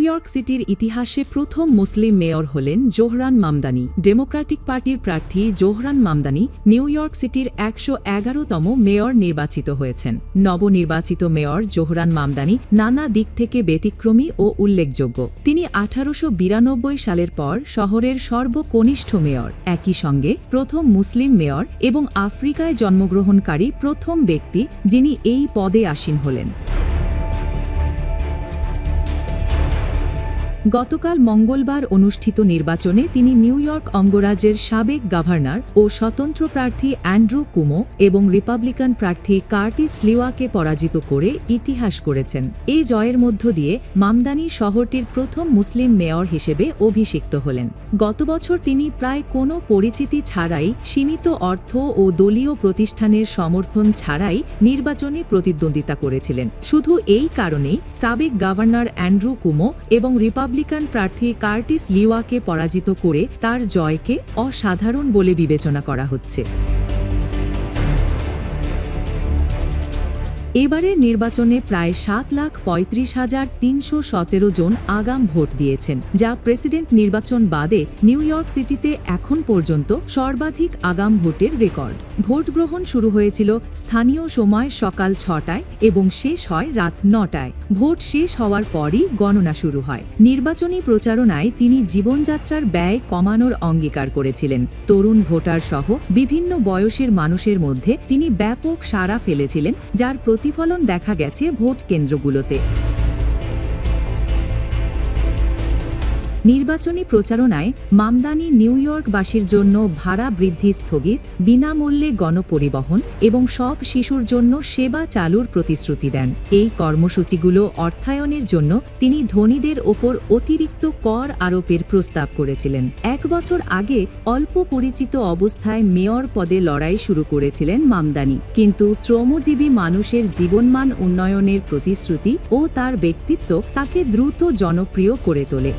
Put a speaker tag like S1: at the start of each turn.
S1: York সিটির ইতিহাসে প্রথম মুসলিম মেয়র হলেন জোহরান মামদানি। ডেমোক্রেটিক পার্টির প্রার্থী জোহরান মামদানি নিউ ইয়র্ক সিটির একশো এগারোতম মেয়র নির্বাচিত হয়েছেন। নবনির্বাচিত মেয়র জোহরান মামদানি নানা দিক থেকে ব্যতিক্রমী ও উল্লেখযোগ্য। তিনি আঠারোশো বিরানব্বই সালের পর শহরের সর্বকনিষ্ঠ মেয়র। একই সঙ্গে প্রথম মুসলিম মেয়র এবং আফ্রিকায় জন্মগ্রহণকারী প্রথম ব্যক্তি যিনি এই পদে আসীন হলেন। গতকাল মঙ্গলবার অনুষ্ঠিত নির্বাচনে তিনি নিউ ইয়র্ক অঙ্গরাজ্যের সাবেক গভর্নর ও স্বতন্ত্র প্রার্থী অ্যান্ড্রু কুমো এবং রিপাবলিকান প্রার্থী কার্টিস লিওয়াকে পরাজিত করে ইতিহাস করেছেন। এই জয়ের মধ্য দিয়ে মামদানি শহরটির প্রথম মুসলিম মেয়র হিসেবে অভিষিক্ত হলেন। গত বছর তিনি প্রায় কোনো পরিচিতি ছাড়াই সীমিত অর্থ ও দলীয় প্রতিষ্ঠানের সমর্থন ছাড়াই নির্বাচনে প্রতিদ্বন্দ্বিতা করেছিলেন। শুধু এই কারণেই সাবেক গভর্নর অ্যান্ড্রু কুমো এবং রিপাবলিকান প্রার্থী কার্টিস লিওয়াকে পরাজিত করে তার জয়কে অসাধারণ বলে বিবেচনা করা হচ্ছে। এবারের নির্বাচনে প্রায় সাত লাখ পঁয়ত্রিশ হাজার তিনশো সতেরো জন আগাম ভোট দিয়েছেন, যা প্রেসিডেন্ট নির্বাচন বাদে নিউ ইয়র্ক সিটিতে এখন পর্যন্ত সর্বাধিক আগাম ভোটের রেকর্ড। ভোট গ্রহণ শুরু হয়েছিল স্থানীয় সময় সকাল ছটায় এবং শেষ হয় রাত নটায়। ভোট শেষ হওয়ার পরই গণনা শুরু হয়। নির্বাচনী প্রচারণায় তিনি জীবনযাত্রার ব্যয় কমানোর অঙ্গীকার করেছিলেন। তরুণ ভোটার সহ বিভিন্ন বয়সের মানুষের মধ্যে তিনি ব্যাপক সাড়া ফেলেছিলেন, যার প্রতিফলন দেখা গেছে ভোট কেন্দ্রগুলোতে। নির্বাচনী প্রচারণায় মামদানি নিউ ইয়র্কবাসীর জন্য ভাড়া বৃদ্ধি স্থগিত, বিনামূল্যে গণপরিবহন এবং সব শিশুর জন্য সেবা চালুর প্রতিশ্রুতি দেন। এই কর্মসূচিগুলো অর্থায়নের জন্য তিনি ধনীদের ওপর অতিরিক্ত কর আরোপের প্রস্তাব করেছিলেন। এক বছর আগে অল্প পরিচিত অবস্থায় মেয়র পদে লড়াই শুরু করেছিলেন মামদানি। কিন্তু শ্রমজীবী মানুষের জীবনমান উন্নয়নের প্রতিশ্রুতি ও তার ব্যক্তিত্ব তাকে দ্রুত জনপ্রিয় করে তোলে।